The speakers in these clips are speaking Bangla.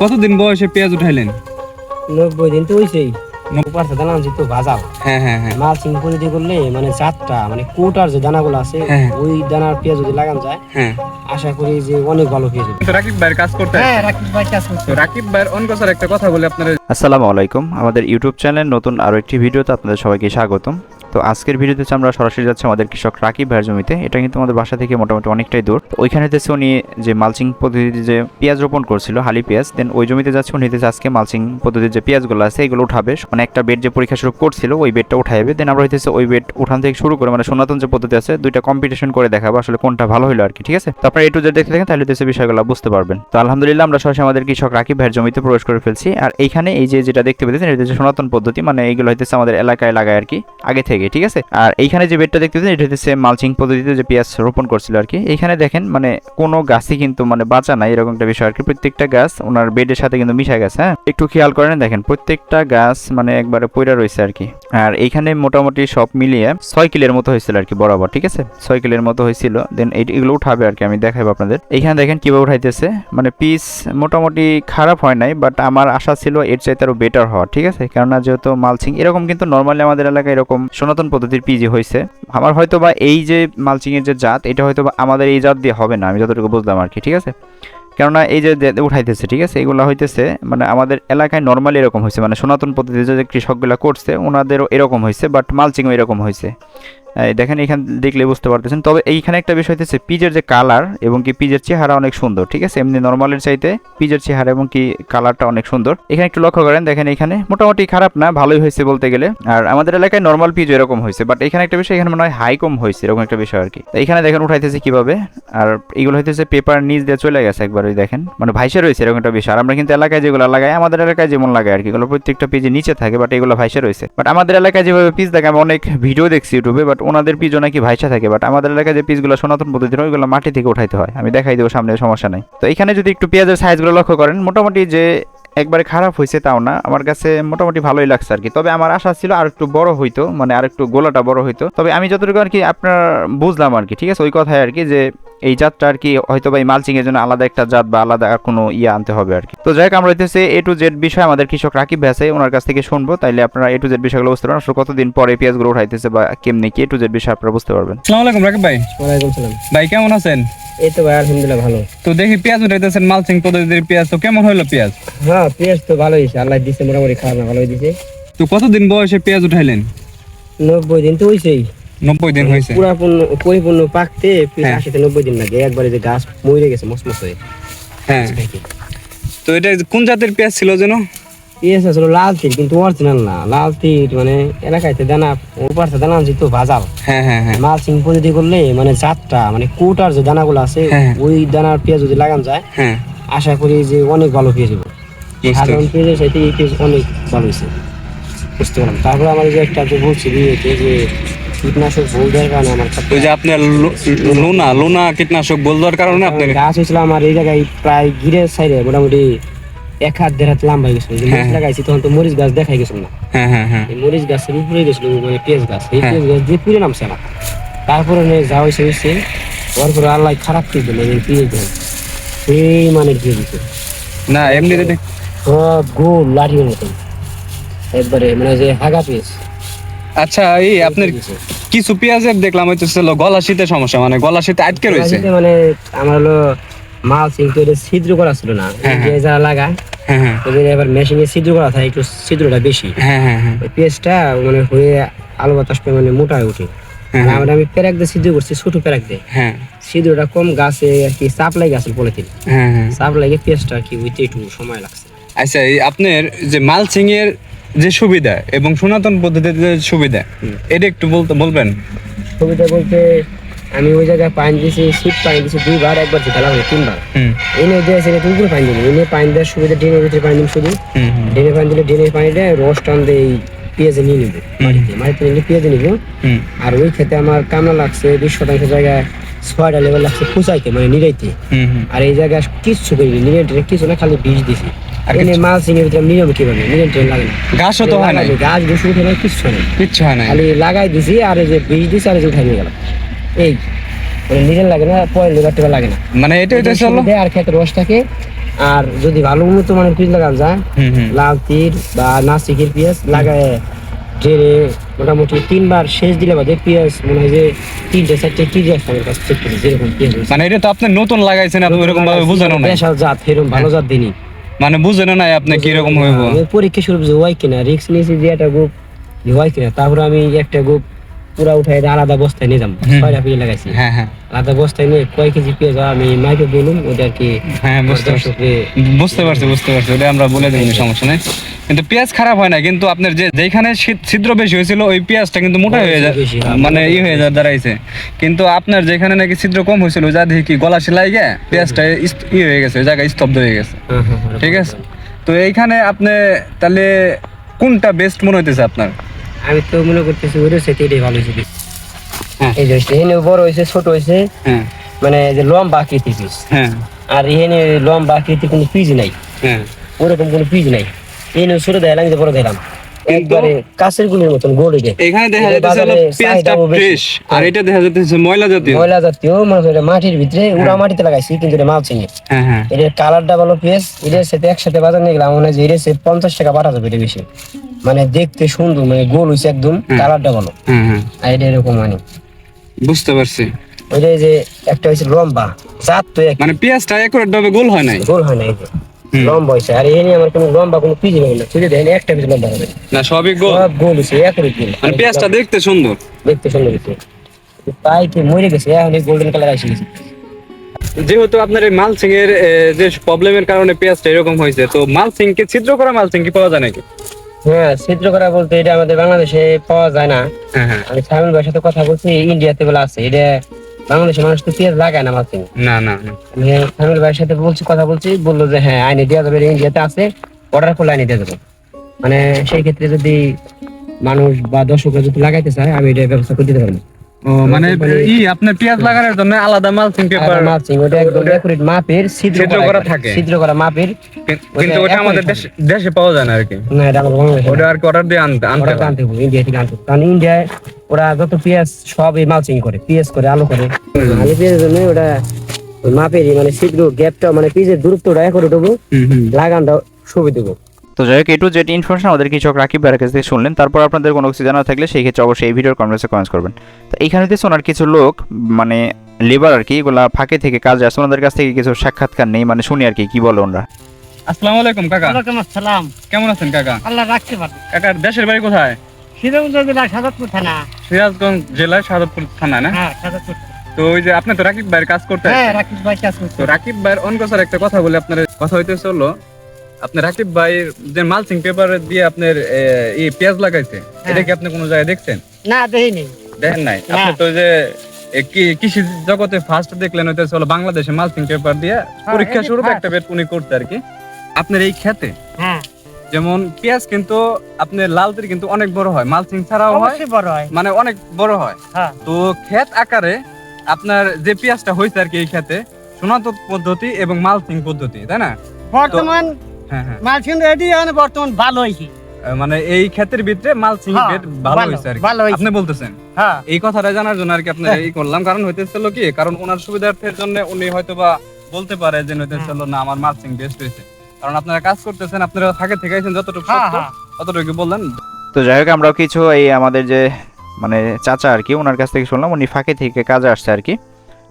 কতদিন বয়সে পেঁয়াজ উঠাইলেন? নব্বই দিন তো হয়েছেই পারছে দানা আনছি তো ভাজাও হ্যাঁ হ্যাঁ হ্যাঁ। মালচিং করে দিয়ে করলে মানে চারটা মানে কোটার যে দানাগুলো আছে হ্যাঁ। ওই দানার পেঁয়াজ যদি লাগান যায় হ্যাঁ। আশা করি যে অনেক ভালো পেঁয়াজ তো রাকিব ভাইয়ের কাজ করতে হ্যাঁ রাকিব ভাই কাজ তো রাকিব ভাইয়ের অন কথার একটা কথা বলে আপনারা আসসালামু আলাইকুম। আমাদের ইউটিউব চ্যানেল নতুন আরও একটি ভিডিওতে আপনাদের সবাইকে স্বাগতম। তো আজকের ভিডিওতে আমরা সরাসরি যাচ্ছি আমাদের কৃষক রাকিব ভাইয়ের জমিতে। এটা কিন্তু আমাদের বাসা থেকে মোটামুটি অনেকটাই দূর। তো ওইখানে হচ্ছে উনি যে মালচিং পদ্ধতিতে যে পেঁয়াজ রোপণ করছিল, হালি পেঁয়াজ দেন ওই জমিতে যাচ্ছে, উনি হইতেছে আজকে মালচিং পদ্ধতির যে পেঁয়াজগুলো আছে, এগুলো উঠাবে। মানে একটা বেড যে পরীক্ষা শুরু করছিল, ওই বেডটা উঠাইবে। দেন আমরা হইতেছে ওই বেড উঠান থেকে শুরু করে মানে সনাতন যে পদ্ধতি আছে, দুইটা কম্পিটিশন করে দেখাবো আসলে কোনটা ভালো হলো আর কি, ঠিক আছে? তো আপনারা এটু যে দেখতে থাকেন, তাহলে হইতেছে বিষয়গুলো বুঝতে পারবেন। তো আলহামদুলিল্লাহ, আমরা সরাসরি আমাদের কৃষক রাকিব ভাইয়ের জমিতে প্রবেশ করে ফেলছি। আর এইখানে এই যে যেটা দেখতে পেতেছেন, এটা হচ্ছে সনাতন পদ্ধতি। মানে এইগুলো হইতেছে আমাদের এলাকায় লাগায় আর কি, আগে থেকে। ঠিক আছে? আর এইখানে যে বেডটা দেখতে পেতেছেন এটা হচ্ছে মালচিং পদ্ধতিতে যে পেঁয়াজ রোপণ করছিল আর কি। এইখানে দেখেন মানে কোনো গাছই কিন্তু মানে বাঁচা নাই, এরকম একটা বিষয় আর কি। প্রত্যেকটা গাছ ওনার বেডের সাথে কিন্তু মিশা গেছে হ্যাঁ? একটু খেয়াল করেন, দেখেন, প্রত্যেকটা গাছ মানে একবারে পইরা রয়েছে আর কি। আর এইখানে মোটামুটি সব মিলিয়ে ছয় কিলের মতো হয়েছিল আর কি বরাবর, ঠিক আছে? ছয় কিলের মতো হয়েছিল। দেন এগুলো উঠাবে আর কি, আমি দেখাবো আপনাদের। এইখানে দেখেন কীভাবে উঠাইতেছে। মানে পিস মোটামুটি খারাপ হয় নাই বাট আমার আশা ছিল এর চাইতে আরও বেটার হওয়া ঠিক আছে? কেননা যেহেতু মালচিং, এরকম কিন্তু নর্মালি আমাদের এলাকায় এরকম সনাতন পদ্ধতির পিজি হয়েছে আমার হয়তো বা এই যে মালচিংয়ের যে জাত, এটা হয়তো বা আমাদের এই জাত দিয়ে হবে না, আমি যতটুকু বুঝলাম আর কি, ঠিক আছে? কেননা এই যে উঠাইতেছে, ঠিক আছে? এগুলো হইতেছে মানে আমাদের এলাকায় নর্মালি এরকম হয়েছে মানে সনাতন পদ্ধতিতে যে কৃষকগুলো করছে, ওনাদেরও এরকম হয়েছে বাট মালচিংও এরকম হয়েছে দেখেন, এখানে দেখলে বুঝতে পারতেছেন। তবে এইখানে একটা বিষয় হচ্ছে পিজের যে কালার এবং কি পিজের চেহারা অনেক সুন্দর, ঠিক আছে? এমনি নর্মালের চাইতে পিজের চেহারা এবং কি কালারটা অনেক সুন্দর। এখানে একটু লক্ষ্য করেন, দেখেন এখানে মোটামুটি খারাপ না, ভালোই হয়েছে বলতে গেলে। আর আমাদের এলাকায় নর্মাল পিজ এরকম হয়েছে বাট এখানে একটা বিষয়, এখানে মনে হয় হাই কম হয়েছে, এরকম একটা বিষয় আর কি। এখানে দেখেন উঠাইতেছে কীভাবে, আর এগুলো হইতেছে পেপার নিচ দিয়ে চলে গেছে একবার ওই দেখেন। মানে ভাইসে রয়েছে এরকম একটা বিষয়, আর আমরা কিন্তু এলাকায় যেগুলো লাগাই, আমাদের এলাকায় যেমন লাগাই আর কি। এগুলো প্রত্যেকটা পেজে নিচে থাকে বাট এগুলো ভাইসে রয়েছে। বাট আমাদের এলাকায় যেভাবে পিজ দেখে আমি অনেক ভিডিও দেখছি ইউটিউবে বাট ওনাদের পিজও নাকি ভাইসা থাকে বাট আমাদের এলাকায় যে পিসগুলো সনাতন পদ্ধতির, ওইগুলো মাটি থেকে উঠাইতে হয়। আমি দেখাই দেবো সামনে, সমস্যা নাই। তো এখানে যদি একটু পেঁয়াজের সাইজগুলো লক্ষ্য করেন, মোটামুটি যে একবারে খারাপ হয়েছে তাও না, আমার কাছে মোটামুটি ভালোই লাগছে আর কি তবে আমার আশা ছিল আর একটু বড় হইতো মানে আর একটু গোলাটা বড় হইতো। তবে আমি যতটুকু আর কি আপনার বুঝলাম আর কি ঠিক আছে? ওই কথাই আর কি যে এই জাতটা আর কি হয়তো বা এই মালচিং এর জন্য আলাদা একটা জাত বা আলাদা কোনো ইয়ে আনতে হবে আর কি। তো যাই হোক আমরা হইতেছে এ টু জেড বিষয় আমাদের কৃষক রাকিব ভ্যাসে ওনার কাছ থেকে শুনব। তাইলে আপনারা এ টু জেড বিষয়গুলো বুঝতে পারবেন। আসলে কতদিন পরে পেঁয়াজগুলো উঠাইতেছে বা কেমনি কি এ টু জেড বিষয় আপনারা বুঝতে পারবেন। আসসালামু আলাইকুম রাকিব ভাই। ওয়ালাইকুম সালাম। ভাই কেমন আছেন? এই তো ভাই আলহামদুলিল্লাহ ভালো। তো দেখি পেঁয়াজ উঠাইতেছেন মালচিং পদ্ধতির পেঁয়াজ তো কেমন হলো পেঁয়াজ? হ্যাঁ পেঁয়াজ তো ভালো হয়েছে আল্লাহ দিছে মোটামুটি খারাপ না ভালো দিছে। তো কতদিন বয়সে পেঁয়াজ উঠাইলেন? নব্বই দিন তো হয়েছেই নব্বই দিন হয়েছে। পুরাপূর্ণ পরিপূর্ণ পাকতে হ্যাঁ। আশি থেকে নব্বই দিন লাগে। একবারে যে গাছ মরে গেছে মসমস হয়ে। হ্যাঁ। তো এটা কোন জাতের পেঁয়াজ ছিল যেন? পেঁয়াজ লাল তীর কিন্তু অরিজিনাল না। লাল তীর মানে এলাকায় দানা ওপারতে দানা ভাজাল হ্যাঁ হ্যাঁ হ্যাঁ। মালচিং পদ্ধতি করলে মানে মানে কোটার যে দানাগুলো আছে হ্যাঁ। ওই দানার পেঁয়াজ যদি লাগান যায় হ্যাঁ। আশা করি যে অনেক ভালো পেঁয়াজ হবে সাধারণ পেঁয়াজের সাথে এই পেঁয়াজ অনেক ভালো হয়েছে বুঝতে পারলাম। তারপরে আমার যে একটা যে বলছি বিয়েতে যে কীটনাশক বল দেওয়ার কারণে আমার ওই যে আপনার লোনা লোনা কীটনাশক বল দেওয়ার কারণে আপনার গাছ হয়েছিল আমার এই জায়গায় প্রায় সাইডে মোটামুটি এক হাত দেড় হাত লম্বা গেছিল। মরিচ হ্যাঁ। লাগাইছি তখন তো মরিচ গাছ দেখাই গেছিল না। হ্যাঁ হ্যাঁ হ্যাঁ। মরিচ গাছের উপরে গেছিল মানে পেঁয়াজ গাছ। এই হ্যাঁ। পেঁয়াজ গাছ দিয়ে পুড়ে নামছে না তারপরে যা হয়েছে হয়েছে। তারপরে আল্লাহ খারাপ করে দিল এই পেঁয়াজ গাছ। সেই মানে দিয়ে দিতে না এমনি গোল লাঠির মতন। একবারে মানে যে হাগা আচ্ছা এই আপনার কিছু পেঁয়াজের দেখলাম হয়তো ছিল গলা শীতের সমস্যা মানে গলা শীতে আটকে রয়েছে। মানে আমার হলো মাল সিং তো এটা ছিদ্র করা ছিল না এই যে যারা লাগায় হ্যাঁ হ্যাঁ। এবার মেশিনে ছিদ্র করা থাকে একটু ছিদ্রটা বেশি। হ্যাঁ হ্যাঁ হ্যাঁ। পেঁয়াজটা মানে হয়ে আলু বাতাস মানে মোটা হয়ে ওঠে। হ্যাঁ, আমরা আমি প্যারাক দিয়ে ছিদ্র করছি ছোট প্যারাক দিয়ে। হ্যাঁ। ছিদ্রটা কম গাছে আর কি চাপ লাগে গাছের পলিথিন। হ্যাঁ হ্যাঁ। চাপ লাগে পেঁয়াজটা কি উইতে একটু সময় লাগছে। আচ্ছা এই আপনার যে মালচিং এর যে সুবিধা এবং সনাতন পদ্ধতিতে যে সুবিধা এটা একটু বলতে বলবেন? সুবিধা বলতে আমি ওই জায়গায় পানি দিয়েছি শীত পানি দিয়েছি দুইবার একবার ঢেলা হয়ে তিনবার। হুম। এনে দিয়েছি এটা উপরে পানি দিই এনে পানি দেওয়ার সুবিধা ড্রেনের ভিতরে পানি দিন শুধু। ড্রেনে পানি দিলে ড্রেনের পানিটা রস টান দিয়ে এই পেঁয়াজে নিয়ে নিবো মাটিতে। মাটিতে নিলে পেঁয়াজে নিবো। আর ওই ক্ষেত্রে আমার কামলা লাগছে বিশ শতাংশ জায়গায় ছয়টা লেভেল লাগছে ফুচাইতে মানে নিরাইতে আর এই জায়গায় কিচ্ছু করিনি নিরেন্ট্রেন কিছু না খালি বীজ দিছি। মাল সিংয়ের ভিতরে নিয়ম কীভাবে? নিরেন্ট্রেন লাগে না। ঘাসও তো হয় লাগাইনি, গাছ বসে উঠে নাই কিচ্ছু নেই। কিচ্ছু হয় নাই? খালি লাগাই দিছি আর যে বীজ দিছি আর যে উঠাই নিয়ে গেলাম। এই মানে নিরেন লাগে না পয়েল লেবার টেবার লাগে না। মানে এটা এটা চলো আর রস থাকে। আর যদি ভালো উন্নত মানের পিস লাগান যায় লাল তীর বা নাসিকের পেঁয়াজ লাগায় ঢেরে মোটামুটি তিনবার শেষ দিলে বাদে পেঁয়াজ মনে হয় যে তিনটে চারটে কেজি আসছে আমার কাছে যেরকম পেঁয়াজ মানে এটা তো আপনি নতুন লাগাইছেন আপনি ওরকম ভাবে বুঝানো দেশাল জাত এরকম ভালো জাত দিনই মানে বুঝেনা নাই আপনি কীরকম হইব? আমি পরীক্ষা শুরু হয় কিনা রিস্ক নিয়েছি যে একটা গ্রুপ হয় কিনা, তারপরে আমি একটা গ্রুপ পুরা আলাদা বস্তায় নিয়ে যাব। পেয়ে লাগাইছি? হ্যাঁ হ্যাঁ। আলাদা বস্তায় নিয়ে কয় কেজি পেঁয়াজ হয় আমি মাইকে বলুন ওটা আর কি হ্যাঁ বুঝতে পারছি। বুঝতে পারছি বুঝতে পারছি। ওটা আমরা বলে দেবো সমস্যা নেই। কিন্তু পেঁয়াজ খারাপ হয় না কিন্তু আপনার যে যেখানে ছিদ্র বেশি হয়েছিল ওই পেঁয়াজটা কিন্তু মোটা হয়ে যায় হ্যাঁ, মানে ই হয়ে যায়। দাঁড়াইছে। কিন্তু আপনার যেখানে নাকি ছিদ্র কম হয়েছিল যা দেখি কি গলা সেলাই গে পেঁয়াজটা ই হয়ে গেছে ওই জায়গায় স্তব্ধ হয়ে গেছে। হ্যাঁ, হ্যাঁ, হ্যাঁ। ঠিক আছে? তো এইখানে আপনি তাহলে কোনটা বেস্ট মনে হইতেছে আপনার? আমি তো মনে করতেছি ওইটা সেটা এটাই ভালো হয়েছে। হ্যাঁ। এই যে এখানে বড় হয়েছে ছোট হয়েছে। হ্যাঁ। মানে যে লম্বা আকৃতি পিস হ্যাঁ। আর এখানে লম্বা আকৃতি কোনো পিস নাই। ওরকম কোনো পিস নাই। এখানে ছোট যে বড় দিলাম একবারে কাছের গুলির মতন গোল এটা। এখানে দেখা যাচ্ছে হলো পেঁয়াজটা ফ্রেশ আর এটা দেখা যাচ্ছে ময়লা জাতীয়। ময়লা জাতীয় মানে এটা মাটির ভিতরে উড়া মাটিতে লাগাইছি কিন্তু এটা মাল চিনি হ্যাঁ হ্যাঁ। এটার কালারটা ভালো পেস এটার সাথে একসাথে বাজার নিয়ে গেলাম মনে হয় যে এটার সাথে পঞ্চাশ টাকা বাটা যাবে এটা বেশি। মানে দেখতে সুন্দর মানে গোল হয়েছে একদম কালারটা ভালো। হ্যাঁ হ্যাঁ আর এটা এরকম মানে বুঝতে পারছি। ওইটা যে একটা হয়েছে লম্বা জাত তো এক মানে পেঁয়াজটা একুরেট ভাবে গোল হয় নাই? গোল হয় না এই যে। লম্বা হয়েছে আর এখানে আমার কোনো লম্বা কোনো পিজ নেই না। তুই দেখেন একটা পিস লম্বা হবে। না সবই গোল। সব গোল হয়েছে একই গোল। মানে পেঁয়াজটা দেখতে সুন্দর। দেখতে সুন্দর হয়েছে পাইতে মরে গেছে এখন এই গোল্ডেন কালার আসে গেছে। যেহেতু আপনার এই মালসিং এর যে প্রবলেমের কারণে পেঁয়াজটা এরকম হয়েছে তো মালসিং কি ছিদ্র করা মালসিং কি পাওয়া যায় নাকি? হ্যাঁ ছিদ্র করা বলতে এটা আমাদের বাংলাদেশে পাওয়া যায় না। হ্যাঁ হ্যাঁ। আমি সামিল ভাইয়ের সাথে কথা বলছি ইন্ডিয়াতে বলে আছে এটা বাংলাদেশের মানুষ তো পেঁয়াজ লাগায় না মাছ না না না। আমি সামিল ভাইয়ের সাথে বলছি কথা বলছি বলল যে হ্যাঁ আইনে দেওয়া যাবে ইন্ডিয়াতে আছে অর্ডার করলে আইনে দেওয়া যাবে। মানে সেই ক্ষেত্রে যদি মানুষ বা দর্শকরা যদি লাগাইতে চায় আমি এটা ব্যবস্থা করে দিতে পারব। ও মানে ই আপনার পেঁয়াজ লাগানোর জন্য আলাদা মালসিং পেপার মালচিং ওটা একদম accurate মাপের ছিদ্র করা থাকে। ছিদ্র করা মাপের কিন্তু ওটা আমাদের দেশে দেশে পাওয়া যায় না আর কি। না এটা আমার বাংলাদেশে ওটা আর কি অর্ডার দিয়ে আনতে আনতে আনতে হবে ইন্ডিয়া থেকে আনতে কারণ ইন্ডিয়ায় ওরা যত পেঁয়াজ সব এই মালচিং করে পেঁয়াজ করে আলু করে। আলু পেঁয়াজের জন্য ওটা মাপের মানে ছিদ্র গ্যাপটা মানে পিজের দূরত্বটা এক দেবো লাগানটা সুবিধা দেবো তো যাই হোক এটু যেটি ইনফরমেশন আমাদের কৃষক রাকিব ভাইয়ের কাছ থেকে শুনলেন। তারপর আপনাদের কোনো কিছু জানা থাকলে সেই ক্ষেত্রে অবশ্যই এই ভিডিওর কমেন্টসে কমেন্টস করবেন। তো এইখানে দেখছি ওনার কিছু লোক মানে লেবার আর কি এগুলা ফাঁকে থেকে কাজে আসে ওনাদের কাছ থেকে কিছু সাক্ষাৎকার নেই মানে শুনি আর কি কি বলে ওনারা? আসসালামু আলাইকুম কাকা। ওয়ালাইকুম আসসালাম। কেমন আছেন কাকা? আল্লাহ রাখতে কাকার দেশের বাড়ি কোথায়? সিরাজগঞ্জ জেলা সাদাতপুর থানা। সিরাজগঞ্জ সাদতপুর থানা না? হ্যাঁ সাদাতপুর। তো ওই যে আপনি তো রাকিব ভাইয়ের কাজ করতে হ্যাঁ রাকিব ভাই কাজ করছে তো রাকিব ভাইয়ের অন্য একটা কথা বলে আপনার কথা হইতেছে হলো আপনি রাকিব ভাইয়ের যে মালসিং পেপার দিয়ে আপনার এই পেঁয়াজ লাগাইছে এটা কি আপনি কোনো জায়গায় দেখছেন? না দেখিনি। দেখেন নাই? আপনি তো যে কৃষি জগতে ফার্স্ট দেখলেন হইতেছে হলো বাংলাদেশে মালসিং পেপার দিয়ে পরীক্ষা এটাই একটা বেট উনি করতে আর কি। আপনার এই খেতে হ্যাঁ। যেমন পেঁয়াজ কিন্তু আপনার লালতির কিন্তু অনেক বড় হয় মালসিং ছাড়াও হয়। বড় হয়। মানে অনেক বড় হয়। হ্যাঁ। তো ক্ষেত আকারে আপনার যে পেঁয়াজটা হয়েছে আর কি এই খেতে সনাতন পদ্ধতি এবং মালসিং পদ্ধতি তাই না? বর্তমান হ্যাঁ হ্যাঁ। রেডি মানে বর্তমান ভালো হয়েছে মানে এই ক্ষেতের ভিতরে মালসিং হ্যাঁ, বেড ভালো হয়েছে আর। আপনি বলতেছেন? হ্যাঁ। এই কথাটা জানার জন্য আর কি আপনার এই করলাম। কারণ হইতেছিল কি কারণ ওনার সুবিধার্থের জন্য উনি হয়তো বা বলতে পারে যে হইতেছিল না আমার মালসিং বেস্ট হয়েছে কারণ আপনারা কাজ করতেছেন আপনারা থাকে থেকে আছেন যতটুকু হ্যাঁ হ্যাঁ। ততটুকু বললেন। তো যাই হোক আমরাও কিছু এই আমাদের যে মানে চাচা আর কি ওনার কাছ থেকে শুনলাম উনি ফাঁকে থেকে কাজে আসছে আর কি।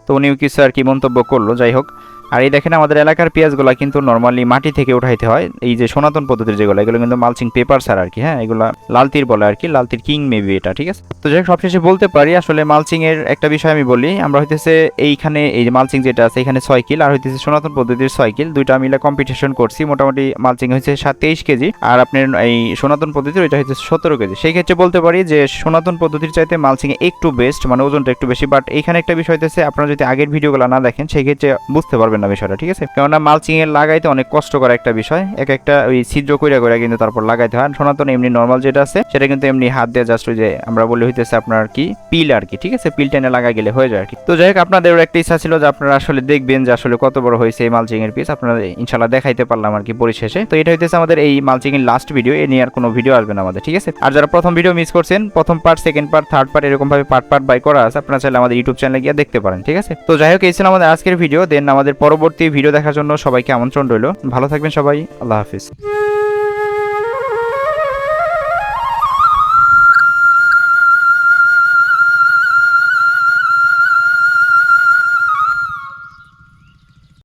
তো উনিও কিছু আর কি মন্তব্য করল। যাই হোক আর এই দেখেন আমাদের এলাকার পেঁয়াজগুলো কিন্তু নর্মালি মাটি থেকে উঠাইতে হয়। এই যে সনাতন পদ্ধতির যেগুলো, এগুলো কিন্তু মালচিং পেপার স্যার আর কি হ্যাঁ? এগুলো লালতির বলে আর কি, লালতির কিং মেবি এটা, ঠিক আছে? তো যাই সবশেষে বলতে পারি, আসলে মালচিং এর একটা বিষয় আমি বলি, আমরা হইতেছে এইখানে এই যে মালচিং যেটা আছে, এখানে ছয় কিল, আর হইতেছে সনাতন পদ্ধতির ছয় কিল, দুইটা মিলে কম্পিটিশন করছি। মোটামুটি মালচিং হয়েছে সাত তেইশ কেজি, আর আপনার এই সনাতন পদ্ধতির ওইটা হচ্ছে সতেরো কেজি। সেই ক্ষেত্রে বলতে পারি যে সনাতন পদ্ধতির চাইতে মালচিং একটু বেস্ট মানে ওজনটা একটু বেশি বাট এখানে একটা বিষয় হচ্ছে আপনারা যদি আগের ভিডিওগুলো না দেখেন, সেই ক্ষেত্রে বুঝতে পারবেন না বিষয়টা, ঠিক আছে? কেননা মালচিং এর লাগাইতে অনেক কষ্টকর একটা বিষয়। এক একটা ওই ছিদ্র কইরা কইরা কিন্তু তারপর লাগাইতে হয়। সনাতন এমনি নর্মাল যেটা আছে, সেটা কিন্তু এমনি হাত দিয়ে জাস্ট ওই যে আমরা বলি হইতেছে আপনার কি? পিল আর কি, ঠিক আছে? পিল টেনে লাগা গেলে হয়ে যায় আর কি। তো যাই হোক আপনাদের একটা ইচ্ছা ছিল যে আপনারা আসলে দেখবেন যে আসলে কত বড় হয়েছে এই মালচিং এর পিস আপনারা ইনশাল্লাহ দেখাইতে পারলাম আর কি পরিশেষে। তো এটা হইতেছে আমাদের এই মালচিং এর লাস্ট ভিডিও এ নিয়ে আর কোনো ভিডিও আসবে না আমাদের, ঠিক আছে? আর যারা প্রথম ভিডিও মিস করছেন, প্রথম part second part third part এরকম ভাবে পার্ট পার্ট বাই করা আছে, আপনারা চাইলে আমাদের ইউটিউব চ্যানেলে গিয়ে দেখতে পারেন, ঠিক আছে? তো যাই হোক, এই ছিল আমাদের আজকের ভিডিও দেন আমাদের পরবর্তী ভিডিও দেখার জন্য সবাইকে আমন্ত্রণ রইল। ভালো থাকবেন সবাই। আল্লাহ হাফিজ।